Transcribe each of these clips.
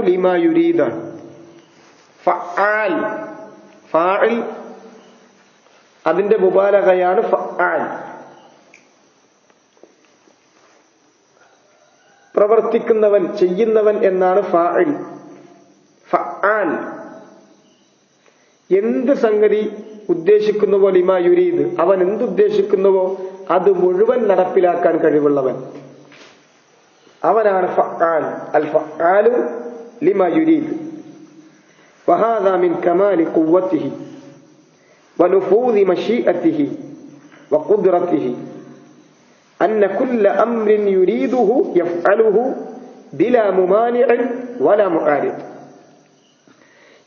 ലിമാ ഫആൽ. ഫാഇൽ. അതിന്റെ മുബാലകയാണ് പ്രവർത്തിക്കുന്നവൻ ചെയ്യുന്നവൻ എന്നാണ് ഫാഇൽ. എന്ത് സംഗതി ഉദ്ദേശിക്കുന്നുവോ ലിമാ യുരീദ്? അവൻ എന്തുദ്ദേശിക്കുന്നുവോ? അത് മുഴുവൻ നടപ്പിലാക്കാൻ കഴിവുള്ളവൻ. അവനാണ് ഫആൽ അൽ ഫആലു ലിമാ യുരീദ് وهذا من كمال قوته ونفوذ مشيئته وقدرته أن كل أمر يريده يفعله بلا ممانع ولا معارض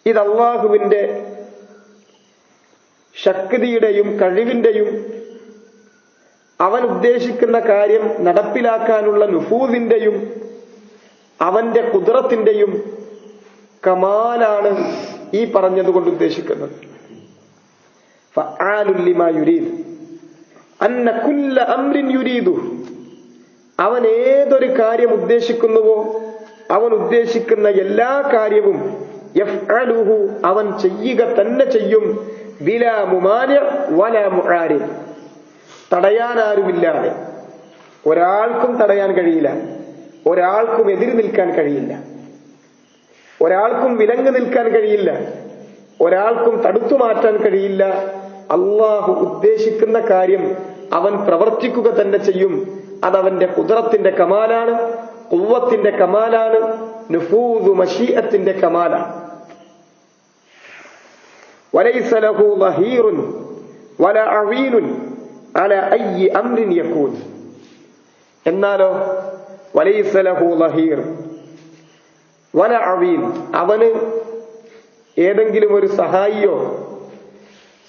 ഇത് അള്ളാഹുവിന്റെ ശക്തിയുടെയും കഴിവിന്റെയും അവൻ ഉദ്ദേശിക്കുന്ന കാര്യം നടപ്പിലാക്കാനുള്ള നുഫൂദിന്റെയും അവന്റെ കുതിരത്തിന്റെയും കമാലാണ് ഈ പറഞ്ഞതുകൊണ്ട് ഉദ്ദേശിക്കുന്നത്. അന്ന യുരീദു. അവൻ ഏതൊരു കാര്യം ഉദ്ദേശിക്കുന്നുവോ അവൻ ഉദ്ദേശിക്കുന്ന എല്ലാ കാര്യവും അവൻ ചെയ്യുക തന്നെ ചെയ്യും. വില മുമാന വല മുആരി. തടയാനാരുമില്ലാതെ ഒരാൾക്കും തടയാൻ കഴിയില്ല. ഒരാൾക്കും എതിര് നിൽക്കാൻ കഴിയില്ല. ഒരാൾക്കും വിലങ്ങ് നിൽക്കാൻ കഴിയില്ല. ഒരാൾക്കും തടുത്തു മാറ്റാൻ കഴിയില്ല. അള്ളാഹു ഉദ്ദേശിക്കുന്ന കാര്യം അവൻ പ്രവർത്തിക്കുക തന്നെ ചെയ്യും. അതവന്റെ കുതിരത്തിന്റെ കമാലാണ് കുവ്വത്തിന്റെ കമാലാണ് നുഫൂദു മഷീഅത്തിന്റെ കമാലാണ്. വലൈസലഹു വഹീറുൻ വല അഴീനുൻ അല ഐ അംരിൻ എന്നാലോ? വലൈസലഹു ലഹീർ അവന് ഏതെങ്കിലും ഒരു സഹായിയോ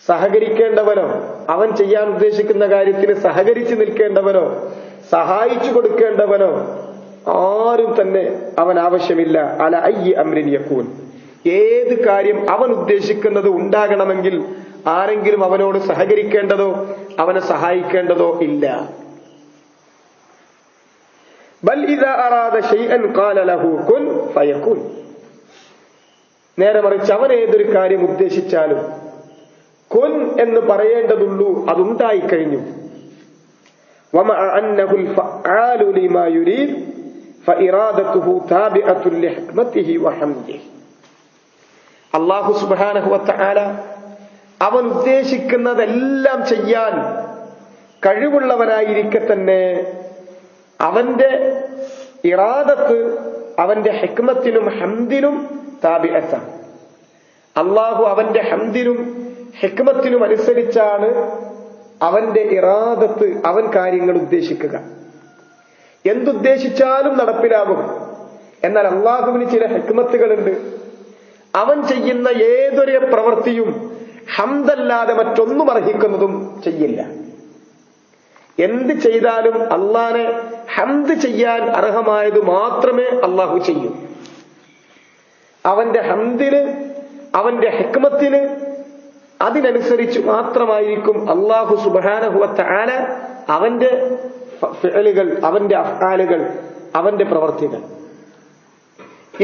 സഹകരിക്കേണ്ടവനോ അവൻ ചെയ്യാൻ ഉദ്ദേശിക്കുന്ന കാര്യത്തിന് സഹകരിച്ചു നിൽക്കേണ്ടവനോ സഹായിച്ചു കൊടുക്കേണ്ടവനോ ആരും തന്നെ അവൻ ആവശ്യമില്ല. അല ഐ അമ്രിൻ യക്കൂൻ ഏത് കാര്യം അവൻ ഉദ്ദേശിക്കുന്നത് ഉണ്ടാകണമെങ്കിൽ ആരെങ്കിലും അവനോട് സഹകരിക്കേണ്ടതോ അവനെ സഹായിക്കേണ്ടതോ ഇല്ല. ബൽ അറാദ കുൻ ഫയക്കുൻ നേരെ മറിച്ച് അവൻ ഏതൊരു കാര്യം ഉദ്ദേശിച്ചാലും കുൻ എന്ന് പറയേണ്ടതുള്ളൂ അതുണ്ടായി കഴിഞ്ഞു അള്ളാഹു സുബാനഹുവത്ത ആല അവൻ ഉദ്ദേശിക്കുന്നതെല്ലാം ചെയ്യാൻ കഴിവുള്ളവനായിരിക്കെ തന്നെ അവന്റെ ഇറാദത്ത് അവന്റെ ഹെക്മത്തിനും ഹംദിനും താബിഅത്താണ്. അള്ളാഹു അവന്റെ ഹംദിനും ഹെക്മത്തിനും അനുസരിച്ചാണ് അവന്റെ ഇറാദത്ത് അവൻ കാര്യങ്ങൾ ഉദ്ദേശിക്കുക. എന്തുദ്ദേശിച്ചാലും നടപ്പിലാകും. എന്നാൽ അള്ളാഹുവിന് ചില ഹെക്മത്തുകളുണ്ട്. അവൻ ചെയ്യുന്ന ഏതൊരു പ്രവൃത്തിയും ഹംദല്ലാതെ മറ്റൊന്നും അർഹിക്കുന്നതും ചെയ്യില്ല. എന്ത് ചെയ്താലും അള്ളാനെ ഹംദ് ചെയ്യാൻ അർഹമായത് മാത്രമേ അള്ളാഹു ചെയ്യൂ. അവന്റെ ഹംദിന് അവന്റെ ഹെക്മത്തിന് അതിനനുസരിച്ച് മാത്രമായിരിക്കും അള്ളാഹു സുബാനഹുവത്ത ആന അവന്റെ ഫിഅലുകൾ അവന്റെ അഫ്ആലുകൾ അവന്റെ പ്രവർത്തികൾ.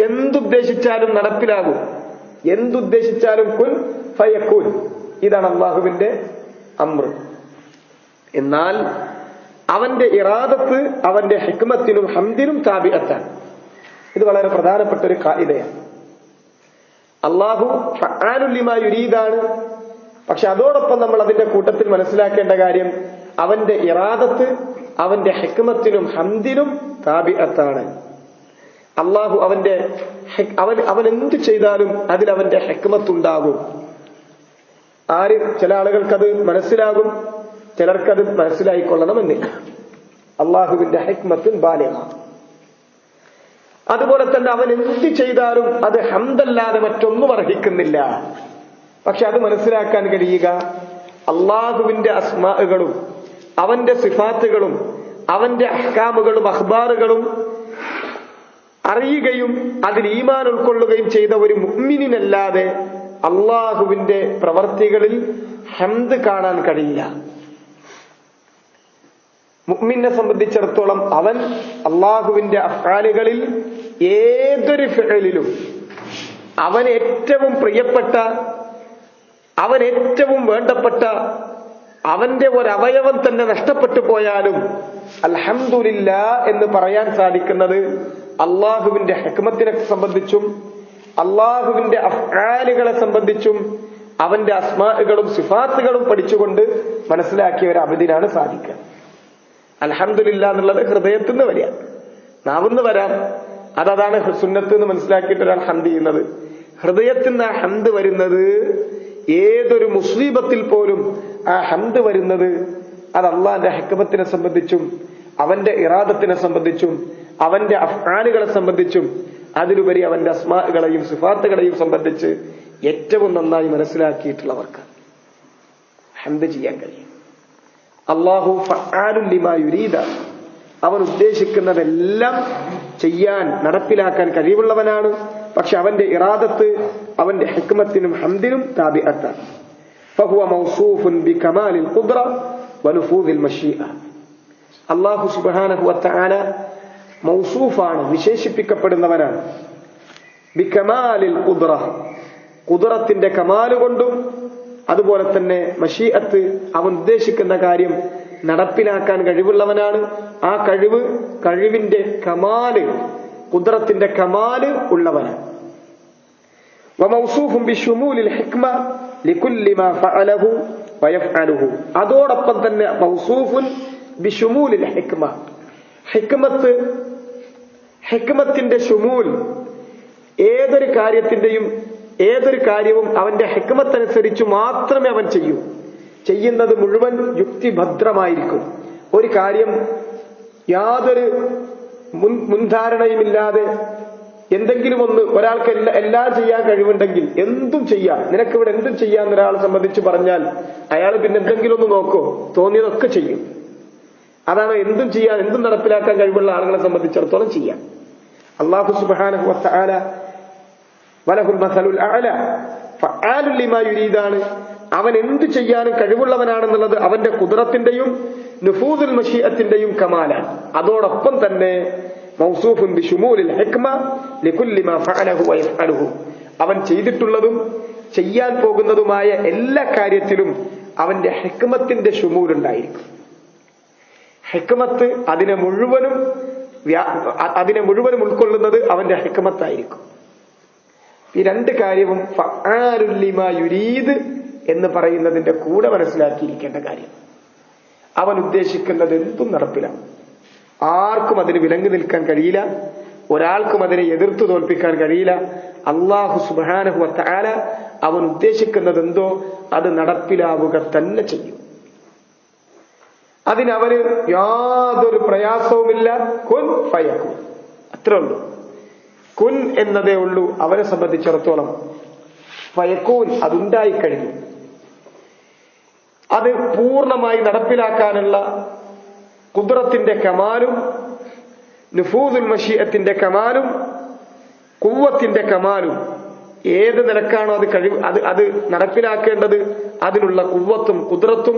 എന്തുദ്ദേശിച്ചാലും നടപ്പിലാകും. എന്തുദ്ദേശിച്ചാലും കുൻ ഫയക്കുൻ ഇതാണ് അള്ളാഹുവിന്റെ അമ്ര എന്നാൽ അവന്റെ ഇറാദത്ത് അവന്റെ ഹിക്മത്തിനും ഹംദിനും താബിഅത്താണ്. ഇത് വളരെ പ്രധാനപ്പെട്ട ഒരു കായികയാണ് അള്ളാഹു ആനുല്യമായുരീതാണ് പക്ഷെ അതോടൊപ്പം നമ്മൾ അതിന്റെ കൂട്ടത്തിൽ മനസ്സിലാക്കേണ്ട കാര്യം അവന്റെ ഇറാദത്ത് അവന്റെ ഹെക്മത്തിനും ഹന്തിനും താബിഅത്താണ്. അള്ളാഹു അവന്റെ അവൻ അവൻ എന്ത് ചെയ്താലും അതിൽ അവന്റെ ഹെക്മത്തുണ്ടാകും. ആര് ചില ആളുകൾക്കത് മനസ്സിലാകും ചിലർക്കത് മനസ്സിലായിക്കൊള്ളണമെന്നില്ല. അള്ളാഹുവിന്റെ ഹെക്മത്തിൽ ബാല്യമ അതുപോലെ തന്നെ അവൻ എന്ത് ചെയ്താലും അത് ഹംദല്ലാതെ മറ്റൊന്നും അർഹിക്കുന്നില്ല. പക്ഷെ അത് മനസ്സിലാക്കാൻ കഴിയുക അള്ളാഹുവിന്റെ അസ്മാകളും അവന്റെ സിഫാത്തുകളും അവന്റെ അഹ്കാമുകളും അഖ്ബാറുകളും അറിയുകയും അതിൽ ഈമാൻ ഉൾക്കൊള്ളുകയും ചെയ്ത ഒരു മുഅ്മിനിനല്ലാതെ അള്ളാഹുവിന്റെ പ്രവർത്തികളിൽ ഹംദ് കാണാൻ കഴിയില്ല. മുഹ്മിനെ സംബന്ധിച്ചിടത്തോളം അവൻ അള്ളാഹുവിന്റെ അഫ്ആലുകളിൽ ഏതൊരു ഫിഴലിലും അവൻ ഏറ്റവും പ്രിയപ്പെട്ട അവൻ ഏറ്റവും വേണ്ടപ്പെട്ട അവന്റെ ഒരവയവം തന്നെ നഷ്ടപ്പെട്ടു പോയാലും അൽഹംദുലില്ല എന്ന് പറയാൻ സാധിക്കുന്നത് അള്ളാഹുവിന്റെ ഹെക്മത്തിനെ സംബന്ധിച്ചും അള്ളാഹുവിന്റെ അഫ്ആലുകളെ സംബന്ധിച്ചും അവന്റെ അസ്മാകളും സിഫാത്തുകളും പഠിച്ചുകൊണ്ട് മനസ്സിലാക്കിയ ഒരു അമിതിനാണ് സാധിക്കുക. അലഹമില്ല എന്നുള്ളത് ഹൃദയത്തിൽ നിന്ന് വരിക. നാവുന്ന് വരാം. അതതാണ് സുന്നത്ത് എന്ന് മനസ്സിലാക്കിയിട്ട് ഒരാൾ ഹന്ത് ചെയ്യുന്നത്. ഹൃദയത്തിൽ നിന്ന് ആ ഹന്ത് വരുന്നത് ഏതൊരു മുസ്ലീബത്തിൽ പോലും ആ ഹന്ത് വരുന്നത് അത് അള്ളാന്റെ ഹക്കമത്തിനെ സംബന്ധിച്ചും അവന്റെ ഇറാദത്തിനെ സംബന്ധിച്ചും അവന്റെ അഫ്ആലുകളെ സംബന്ധിച്ചും അതിലുപരി അവന്റെ അസ്മാകളെയും സുഫാത്തുകളെയും സംബന്ധിച്ച് ഏറ്റവും നന്നായി മനസ്സിലാക്കിയിട്ടുള്ളവർക്ക് ഹന്ത് ചെയ്യാൻ കഴിയും. അള്ളാഹു ഫാലുല്ലിമായുരീത അവൻ ഉദ്ദേശിക്കുന്നതെല്ലാം ചെയ്യാൻ നടപ്പിലാക്കാൻ കഴിവുള്ളവനാണ്. പക്ഷെ അവന്റെ ഇറാദത്ത് അവന്റെ ഹെക്മത്തിനും ഹംദിനും താബിഅത്താണ്. അള്ളാഹു സുബാനഹുവത്ത മൗസൂഫാണ് വിശേഷിപ്പിക്കപ്പെടുന്നവനാണ്. ബിക്കമാലിൽ കുദ്റ. കുതിറത്തിന്റെ കമാൽ കൊണ്ടും അതുപോലെ തന്നെ മഷീഅത്ത് അവൻ ഉദ്ദേശിക്കുന്ന കാര്യം നടപ്പിലാക്കാൻ കഴിവുള്ളവനാണ്. ആ കഴിവ് കഴിവിന്റെ കമാൽ കുദ്രത്തിന്റെ കമാൽ ഉള്ളവനാണ്. അതോടൊപ്പം തന്നെ ഹിക്മത്ത് ഹിക്മത്തിന്റെ ഷുമൂൽ ഏതൊരു കാര്യത്തിന്റെയും ഏതൊരു കാര്യവും അവന്റെ ഹിക്മത്തനുസരിച്ച് മാത്രമേ അവൻ ചെയ്യൂ. ചെയ്യുന്നത് മുഴുവൻ യുക്തിഭദ്രമായിരിക്കും. ഒരു കാര്യം യാതൊരു മുൻ മുൻധാരണയുമില്ലാതെ എന്തെങ്കിലും ഒന്ന് ഒരാൾക്ക് എല്ലാ എല്ലാം ചെയ്യാൻ കഴിവുണ്ടെങ്കിൽ എന്തും ചെയ്യാം. നിനക്ക് ഇവിടെ എന്തും ചെയ്യാമെന്നൊരാളെ സംബന്ധിച്ച് പറഞ്ഞാൽ അയാൾ പിന്നെ എന്തെങ്കിലും ഒന്ന് നോക്കോ. തോന്നിയതൊക്കെ ചെയ്യും. അതാണ് എന്തും ചെയ്യാൻ എന്തും നടപ്പിലാക്കാൻ കഴിവുള്ള ആളുകളെ സംബന്ധിച്ചിടത്തോളം ചെയ്യാം അള്ളാഹു സുബാന ാണ് അവൻ എന്ത് ചെയ്യാനും കഴിവുള്ളവനാണെന്നുള്ളത് അവന്റെ കുതിരത്തിന്റെയും നുഫൂദുൽ മഷീഅത്തിന്റെയും കമാലാണ്. അതോടൊപ്പം തന്നെ മൗസൂഫുൻ മാ ഫഅലഹു അവൻ ചെയ്തിട്ടുള്ളതും ചെയ്യാൻ പോകുന്നതുമായ എല്ലാ കാര്യത്തിലും അവന്റെ ഹെക്മത്തിന്റെ ഷുമൂൽ ഹിക്മത്ത് അതിനെ മുഴുവനും അതിനെ മുഴുവനും ഉൾക്കൊള്ളുന്നത് അവന്റെ ഹിക്മത്തായിരിക്കും. ഈ രണ്ട് കാര്യവും ഫആലുൽ യുരീദ് എന്ന് പറയുന്നതിന്റെ കൂടെ മനസ്സിലാക്കിയിരിക്കേണ്ട കാര്യം. അവൻ ഉദ്ദേശിക്കുന്നത് എന്തും നടപ്പിലാണ്. ആർക്കും അതിന് വിലങ്ങി നിൽക്കാൻ കഴിയില്ല. ഒരാൾക്കും അതിനെ എതിർത്തു തോൽപ്പിക്കാൻ കഴിയില്ല. അള്ളാഹു സുബാനഹു താല അവൻ ഉദ്ദേശിക്കുന്നത് എന്തോ അത് നടപ്പിലാവുക തന്നെ ചെയ്യും. അതിനവന് യാതൊരു പ്രയാസവുമില്ല. കുൻ ഫയക്കു അത്രേ ഉള്ളൂ കുൻ എന്നതേ ഉള്ളൂ അവനെ സംബന്ധിച്ചിടത്തോളം. ഫയക്കൂൻ അതുണ്ടായി കഴിഞ്ഞു അത് പൂർണമായി നടപ്പിലാക്കാനുള്ള കുദ്രത്തിന്റെ കമാലും നുഫൂദുൽ മഷീഅത്തിന്റെ കമാലും കുവ്വത്തിന്റെ കമാലും ഏത് നിലക്കാണോ അത് കഴിവ് അത് അത് നടപ്പിലാക്കേണ്ടത് അതിനുള്ള കുവ്വത്തും കുദ്റത്തും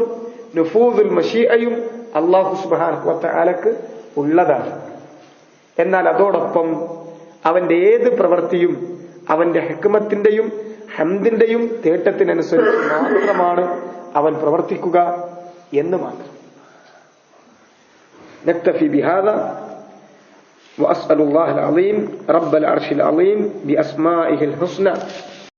നുഫൂദുൽ മഷീഅയും അള്ളാഹു സുബാനക്ക് ഉള്ളതാണ് എന്നാൽ അതോടൊപ്പം അവന്റെ ഏത് പ്രവൃത്തിയും അവന്റെ ഹെക്മത്തിന്റെയും ഹംദിന്റെയും തേട്ടത്തിനനുസരിച്ച് മാത്രമാണ് അവൻ പ്രവർത്തിക്കുക എന്ന് മാത്രം نكتفي بهذا وأسأل الله العظيم رب العرش العظيم بأسمائه الحسنى